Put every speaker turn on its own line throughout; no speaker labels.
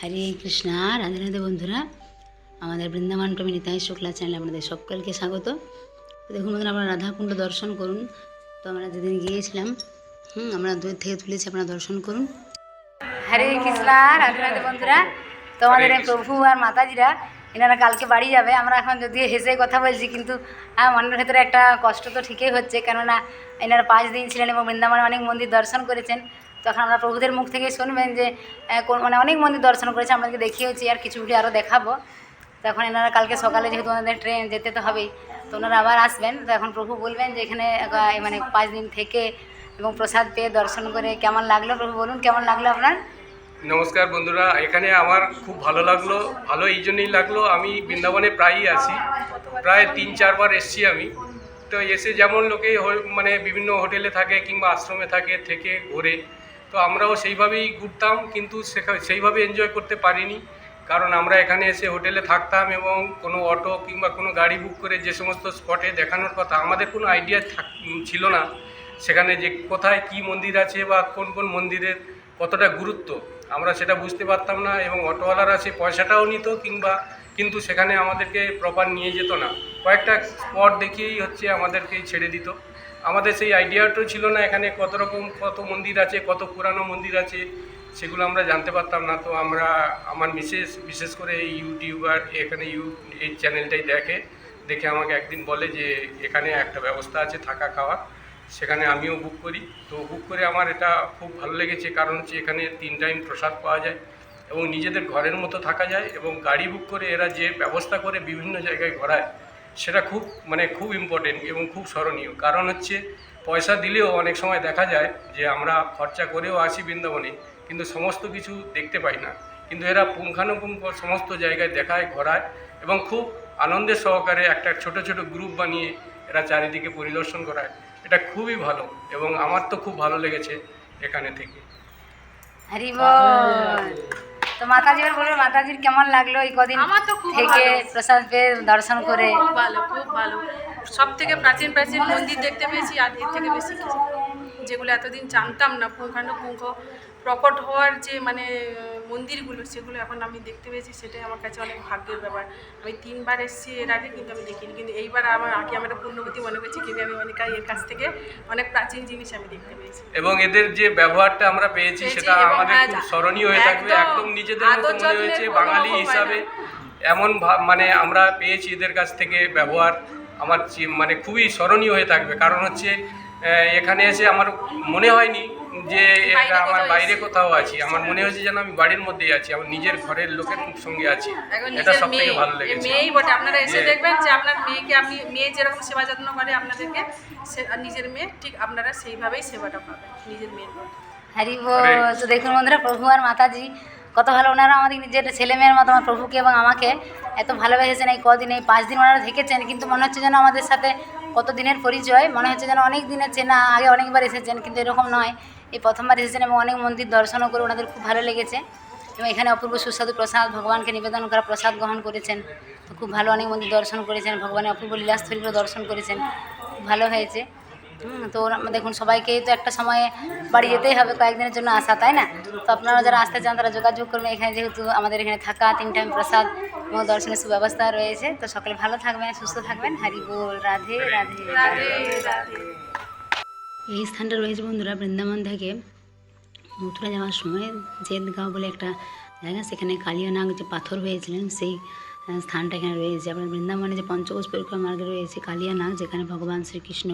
হরে কৃষ্ণা রাধে রাধে বন্ধুরা। আমাদের বৃন্দাবন টমি নিতাই শুক্লা চ্যানেলে আপনাদের সকলকে স্বাগত। তো দেখুন বন্ধুরা আপনারা রাধাকুণ্ড দর্শন করুন। তো আমরা যেদিন গিয়েছিলাম হুম আমরা দূর থেকে তুলেছি আপনারা দর্শন করুন। হরে কৃষ্ণা রাধে রাধে বন্ধুরা। তো আমাদের প্রভু আর মাতাজিরা এনারা কালকে বাড়ি যাবে। আমরা এখন যদিও হেসে কথা বলছি কিন্তু আমার মনের ভেতরে একটা কষ্ট তো ঠিকই হচ্ছে। কেননা এনারা পাঁচ দিন ছিলেন এবং বৃন্দাবনে অনেক মন্দির দর্শন করেছেন। তখন আমরা প্রভুদের মুখ থেকেই শুনবেন যে মানে অনেক মন্দির দর্শন করেছে আমাদেরকে দেখিয়েছি আর কিছু আরও দেখাবো। তখন এনারা কালকে সকালে যেহেতু ওনাদের ট্রেন যেতে তো হবেই, তো ওনারা আবার আসবেন। তো এখন প্রভু বলবেন যে, এখানে মানে পাঁচ দিন থেকে এবং প্রসাদ পেয়ে দর্শন করে কেমন লাগল? প্রভু বলুন, কেমন লাগল আপনার?
নমস্কার বন্ধুরা, এখানে আমার খুব ভালো লাগল, ভালো এই জন্যই লাগল। আমি বৃন্দাবনে প্রায়ই আসি প্রায় তিন চারবার এসছি আমি। তো এসে যেমন লোকে মানে বিভিন্ন হোটেলে থাকে কিংবা আশ্রমে থাকে, থেকে ঘোরে তো আমরাও সেইভাবেই ঘুরতাম, কিন্তু সেইভাবে এনজয় করতে পারিনি। কারণ আমরা এখানে এসে হোটেলে থাকতাম এবং কোনো অটো কিংবা কোনো গাড়ি বুক করে যে সমস্ত স্পটে দেখানোর কথা আমাদের কোনো আইডিয়া ছিল না। সেখানে যে কোথায় কি মন্দির আছে বা কোন কোন মন্দিরের কতটা গুরুত্ব, আমরা সেটা বুঝতে পারতাম না এবং অটোওয়ালারা সে পয়সাটাও নিত কিংবা কিন্তু সেখানে আমাদেরকে প্রপার নিয়ে যেত না। কয়েকটা স্পট দেখিয়েই হচ্ছে আমাদেরকেই ছেড়ে দিত। আমাদের সেই আইডিয়াটাও ছিল না এখানে কত রকম কত মন্দির আছে, কত পুরানো মন্দির আছে, সেগুলো আমরা জানতে পারতাম না। তো আমরা, আমার মিসেস বিশেষ করে এই ইউটিউবার এখানে ইউ এই চ্যানেলটাই দেখে দেখে আমাকে একদিন বলে যে এখানে একটা ব্যবস্থা আছে থাকা খাওয়া, সেখানে আমিও বুক করি। তো বুক করে আমার এটা খুব ভালো লেগেছে, কারণ হচ্ছে এখানে তিন টাইম প্রসাদ পাওয়া যায় এবং নিজেদের ঘরের মতো থাকা যায় এবং গাড়ি বুক করে এরা যে ব্যবস্থা করে বিভিন্ন জায়গায় ঘোরায় সেটা খুব মানে খুব ইম্পর্টেন্ট এবং খুব স্মরণীয়। কারণ হচ্ছে, পয়সা দিলেও অনেক সময় দেখা যায় যে আমরা খরচা করেও আসি বৃন্দাবনে, কিন্তু সমস্ত কিছু দেখতে পাই না। কিন্তু এরা পুঙ্খানুপুঙ্খ সমস্ত জায়গায় দেখায়, ঘোরায় এবং খুব আনন্দের সহকারে একটা ছোট ছোট গ্রুপ বানিয়ে এরা চারিদিকে পরিদর্শন করায়। এটা খুবই ভালো এবং আমার তো খুব ভালো লেগেছে এখানে থেকে।
হরি তো মাতাজি এবার বলবে মাতাজির কেমন লাগল এই কদিন
আমার তো খুব
থেকে। প্রসাদ পেয়ে দর্শন করে?
খুব ভালো খুব ভালো। সব থেকে প্রাচীন প্রাচীন মন্দির দেখতে পেয়েছি আর এর থেকে বেশি কিছু। যেগুলো এতদিন জানতাম না পুঙ্খানুপুঙ্খ প্রকট হওয়ার যে মানে মন্দিরগুলো সেগুলো এখন আমি দেখতে পেয়েছি সেটাই আমার কাছে অনেক ভাগ্যের ব্যাপার। আমি তিনবার এসেছি এর আগে কিন্তু আমি দেখিনি কিন্তু এইবার আমার আগে আমার পূর্ণবতী মনে করছি কিন্তু আমি অনেক এর কাছ থেকে অনেক প্রাচীন জিনিস আমি দেখতে পেয়েছি।
এবং এদের যে ব্যবহারটা আমরা পেয়েছি সেটা আমাদের খুব স্মরণীয় হয়ে থাকবে
একদম
নিজেদের মতো মনে হয়েছে বাঙালি হিসাবে। এমন ভাব মানে আমরা পেয়েছি এদের কাছ থেকে ব্যবহার আমার মানে খুবই স্মরণীয় হয়ে থাকবে। কারণ হচ্ছে এখানে এসে আমার মনে হয়নি যে এটা আমার
কোথাও
বাইরে কোথাও আছি আমার মনে হয়েছে যেন আমি বাড়ির মধ্যেই আছি আমার নিজের ঘরের লোকের সঙ্গে আছি। এটা সব থেকে
মেয়ে
ভালো লেগেছে।
মেয়েই বটে। আপনারা এসে দেখবেন যে আপনার মেয়েকে আপনি মেয়ে যেরকম সেবা যত্ন করে আপনাদেরকে সে নিজের মেয়ে ঠিক আপনারা সেইভাবেই সেবাটা পাবেন নিজের মেয়ের
হ্যারি তো দেখুন বন্ধুরা প্রভু আর মাতাজি কত ভালো ওনারা আমাদের নিজের ছেলে মেয়ের মতো আমার প্রভুকে এবং আমাকে এত ভালোবেসেছেন এই কদিন এই পাঁচ দিন ওনারা থেকেছেন কিন্তু মনে হচ্ছে যেন আমাদের সাথে কত দিনের পরিচয় মনে হচ্ছে যেন অনেক দিনের চেনা আগে অনেকবার এসেছেন কিন্তু এরকম নয়। এই প্রথমবার এসেছেন এবং অনেক মন্দির দর্শনও করে ওনাদের খুব ভালো লেগেছে এবং এখানে অপূর্ব সুস্বাদু প্রসাদ, ভগবানকে নিবেদন করা প্রসাদ গ্রহণ করেছেন। তো খুব ভালো অনেক মন্দির দর্শন করেছেন, ভগবানের অপূর্ব লীলাস্থলীগুলো দর্শন করেছেন। খুব ভালো হয়েছে। তো দেখুন সবাইকেই তো একটা সময়ে বাড়ি যেতেই হবে, কয়েকদিনের জন্য আসা, তাই না? তো আপনারা যারা আসতে চান, তারা যোগাযোগ করবেন। এখানে যেহেতু আমাদের এখানে থাকা, তিন টাইম প্রসাদ এবং দর্শনের সুব্যবস্থা রয়েছে। তো সকলে ভালো থাকবেন, সুস্থ থাকবেন। হরি বল, রাধে রাধে।
রাধে রাধে।
এই স্থানটা রয়েছে বন্ধুরা বৃন্দাবন থেকে মথুরা যাওয়ার সময়, জেদগাঁও বলে একটা জায়গা, সেখানে কালিয়ানাগ যে পাথর হয়েছিলেন, সেই স্থানটা এখানে রয়েছে। আপনার বৃন্দাবনে যে পঞ্চকোষ পরিক্রমা মার্গে রয়েছে কালিয়ানাগ যেখানে ভগবান শ্রীকৃষ্ণ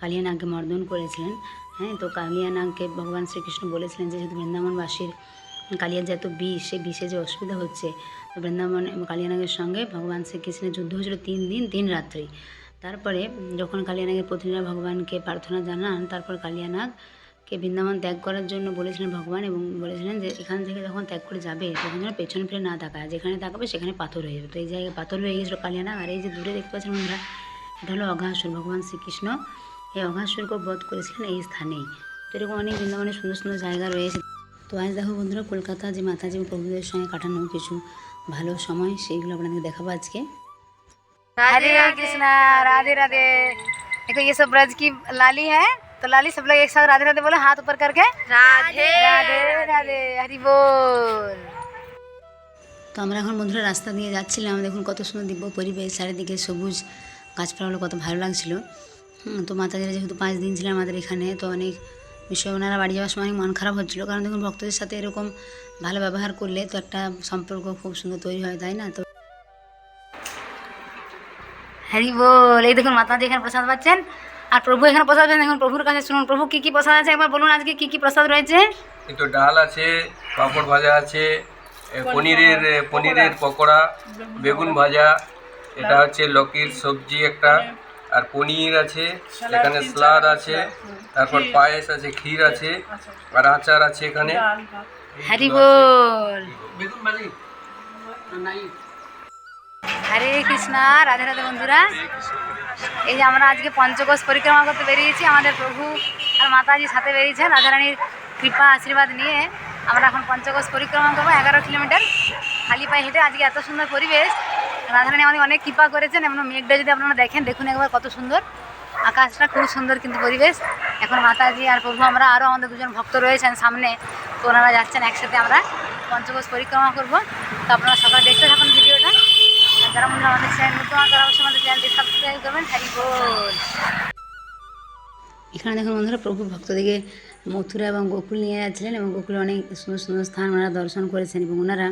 কালিয়ানাগকে মর্দন করেছিলেন। হ্যাঁ তো কালিয়ানাগকে ভগবান শ্রীকৃষ্ণ বলেছিলেন যে, যেহেতু বৃন্দাবনবাসীর কালিয়ার যে এত বিষ, সেই বিষে যে অসুবিধা হচ্ছে বৃন্দাবন কালিয়ানাগের সঙ্গে ভগবান শ্রীকৃষ্ণের যুদ্ধ হয়েছিল তিন দিন, তিন রাত্রি। তারপরে যখন কালিয়ানাগের প্রতিনিধিরা ভগবানকে প্রার্থনা জানান, তারপর কালিয়ানাগকে বৃন্দাবন ত্যাগ করার জন্য বলেছিলেন ভগবান এবং বলেছিলেন যে এখান থেকে যখন ত্যাগ করে যাবে তখন যেন পেছন ফিরে না তাকায়। যেখানে তাকাবে, সেখানে পাথর হয়ে যাবে। তো এই জায়গায় পাথর হয়ে গেছিল কালিয়ানাগ। আর এই যে দূরে দেখতে পাচ্ছেন বন্ধুরা, এটা হলো অঘাসুর। ভগবান শ্রীকৃষ্ণ এই অঘাসুরকে বধ করেছিলেন এই স্থানেই। তো এরকম অনেক বৃন্দাবনে সুন্দর সুন্দর জায়গা রয়েছে। তো আজ দেখো বন্ধুরা, কলকাতা যে মাতাজি প্রভুদের সঙ্গে কাটানো কিছু ভালো সময়, সেইগুলো আপনাদের দেখাবো আজকে। हरे कृष्णा राधे राधे देखो ये सब ब्रज की लाली है तो लाली सब लोग एक साथ राधे राधे बोले हाथ ऊपर करके
রাধে
राधे राधे हरि बोल তো আমরা এখন বন্ধুরা রাস্তা দিয়ে যাচ্ছিলাম দেখুন কত সুন্দর দিব্য পরিবেশ চারিদিকে সবুজ গাছপালাগুলো কত ভালো লাগছিল হুম, তো মাতাজিরা যেহেতু পাঁচ দিন ছিলেন আমাদের এখানে তো অনেক বিষয় ওনারা বাড়ি যাওয়ার সময় অনেক মন খারাপ হচ্ছিলো কারণ দেখুন ভক্তদের সাথে এরকম ভালো ব্যবহার করলে তো একটা সম্পর্ক খুব সুন্দর তৈরি হয় তাই না তো হ্যারি বল। এই দেখুন মাতাজি এখানে প্রসাদ পাচ্ছেন। আর প্রভু এখানে প্রসাদ পাচ্ছেন। দেখুন প্রভুর কাছে শুনুন। প্রভু কি কি প্রসাদ আছে? একবার বলুন আজকে কি কি প্রসাদ রয়েছে?
একটু ডাল আছে পাঁপড় ভাজা আছে পনিরের পনিরের পকোড়া বেগুন ভাজা এটা হচ্ছে লকির সবজি একটা আর পনির আছে এখানে স্লাদ আছে তারপর পায়েস আছে ক্ষীর আছে আর আচার আছে এখানে।
হ্যারি বল। হরে কৃষ্ণা, রাধে রাধে বন্ধুরা। এই যে আমরা আজকে পঞ্চকোষ পরিক্রমা করতে বেরিয়েছি, আমাদের প্রভু আর মাতাজির সাথে বেরিয়েছেন রাধারানীর কৃপা আশীর্বাদ নিয়ে। আমরা এখন পঞ্চকোষ পরিক্রমা করব, এগারো কিলোমিটার খালি পায়ে হেঁটে। আজকে এত সুন্দর পরিবেশ। রাধারানী আমাদের অনেক কৃপা করেছেন, এমন মেঘটা যদি আপনারা দেখেন, দেখুন একবার কত সুন্দর। আকাশটা খুব সুন্দর কিন্তু পরিবেশ। এখন মাতাজি আর প্রভু আমরা আরও আমাদের দুজন ভক্ত রয়েছেন সামনে। তো ওনারা যাচ্ছেন একসাথে আমরা পঞ্চকোষ পরিক্রমা করব। তো আপনারা সবাই দেখতে থাকুন ভিডিওটা আর যারা বন্ধুরা আমাদের চ্যানেল নতুন তারা অবশ্যই আমাদের চ্যানেলটি সাবস্ক্রাইব করবেন হ্যারি বল। এখানে দেখুন বন্ধুরা, প্রভু ভক্তদিকে মথুরা এবং গোকুল নিয়ে যাচ্ছিলেন এবং গোকুলে অনেক সুন্দর সুন্দর স্থান ওনারা দর্শন করেছেন এবং ওনারা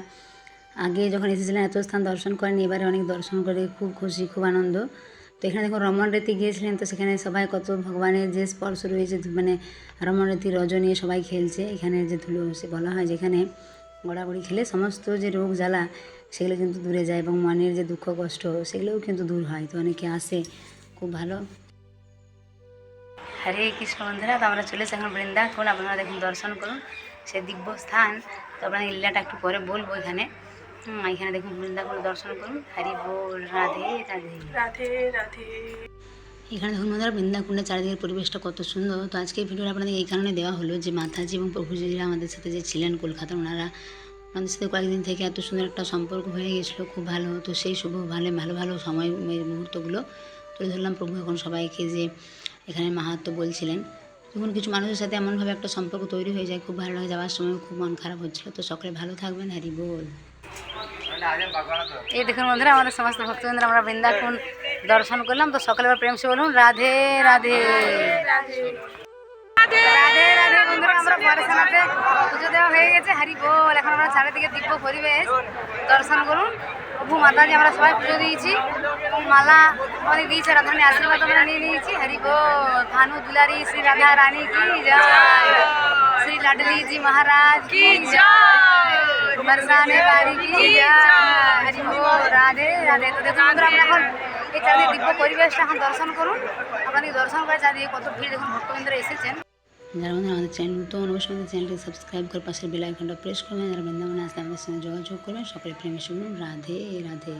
আগে যখন এসেছিলেন, এত স্থান দর্শন করেন এবারে অনেক দর্শন করে খুব খুশি, খুব আনন্দ। তো এখানে দেখুন রমণ রীতি গিয়েছিলেন, তো সেখানে সবাই কত ভগবানের যে স্পর্শ রয়েছে মানে রমণ রীতি রজ নিয়ে সবাই খেলছে। এখানে যে ধুলো সে বলা হয় যেখানে গড়াগড়ি খেলে সমস্ত যে রোগ জ্বালা, সেগুলো কিন্তু দূরে যায় এবং মনের যে দুঃখ, কষ্ট, সেগুলোও কিন্তু দূর হয়। তো অনেকে আসে, খুব ভালো। হরে কৃষ্ণ বন্ধুরা, তো আমরা চলেছি এখন বৃন্দাবন। আপনারা দেখুন, দর্শন করুন। সে দিব্য স্থান। তো আপনাদের লীলাটা একটু পরে বলব এখানে। এখানে দেখুন বৃন্দাবন দর্শন করুন। হরি বল, রাধে রাধে।
রাধে রাধে।
এখানে দেখুন বন্ধুরা বৃন্দাকুণ্ডের চারিদিকের পরিবেশটা কত সুন্দর। তো আজকে ভিডিওটা আপনাদের এই কারণে দেওয়া হলো যে মাতাজি এবং প্রভুজিরা আমাদের সাথে যে ছিলেন কলকাতা ওনারা আমাদের সাথে কয়েকদিন থেকে এত সুন্দর একটা সম্পর্ক হয়ে গেছিল, খুব ভালো। তো সেই শুভ ভালো ভালো ভালো সময় মুহূর্তগুলো তুলে ধরলাম। প্রভু এখন সবাইকে যে এখানে মাহাত্ম বলছিলেন। যখন কিছু মানুষের সাথে এমনভাবে একটা সম্পর্ক তৈরি হয়ে যায়, খুব ভালো লাগে। যাওয়ার সময় খুব মন খারাপ হচ্ছিল। তো সকলে ভালো থাকবেন। হ্যারি বল। এই দেখুন বন্ধুরা, আমাদের সমস্ত ভক্তবৃন্দরা, আমরা বৃন্দাকুণ দর্শন করলাম তো সকালে প্রেম সে বলুন রাধে রাধে। রাধে রাধে বন্ধুরা আমরা পরেশানাতে পুজো দেওয়া হয়ে গেছে। হারি বল এখন আমরা চারিদিকে দিব্য পরিবেশ। দর্শন করুন। প্রভু মাতাজি আমরা সবাই পুজো দিয়েছি। এবং মালা আমাদের দিয়েছে রাধারানী আশীর্বাদ আমরা নিয়ে নিয়েছি। হরি বল ভানু দুলারি শ্রী রাধা রানী কি জয়। শ্রী লাডলি জি মহারাজ কি জয়। বরসানে বাড়ি কি জয়। হরি বল রাধে রাধে। তো দেখুন আমরা এখন এই দিব্য পরিবেশটা দর্শন করুন। আপনাদের দর্শন করে কত ভিড় দেখুন ভক্তবৃন্দ এসেছেন। যারা আমাদের চ্যানেল নতুন অবশ্যই আমাদের চ্যানেলটি সাবস্ক্রাইব করে পাশের বেল আইকনটা প্রেস করবেন। যারা বৃন্দাবনে আসলে আমাদের সঙ্গে যোগাযোগ করবেন, সকলে প্রেমে শুনুন রাধে রাধে।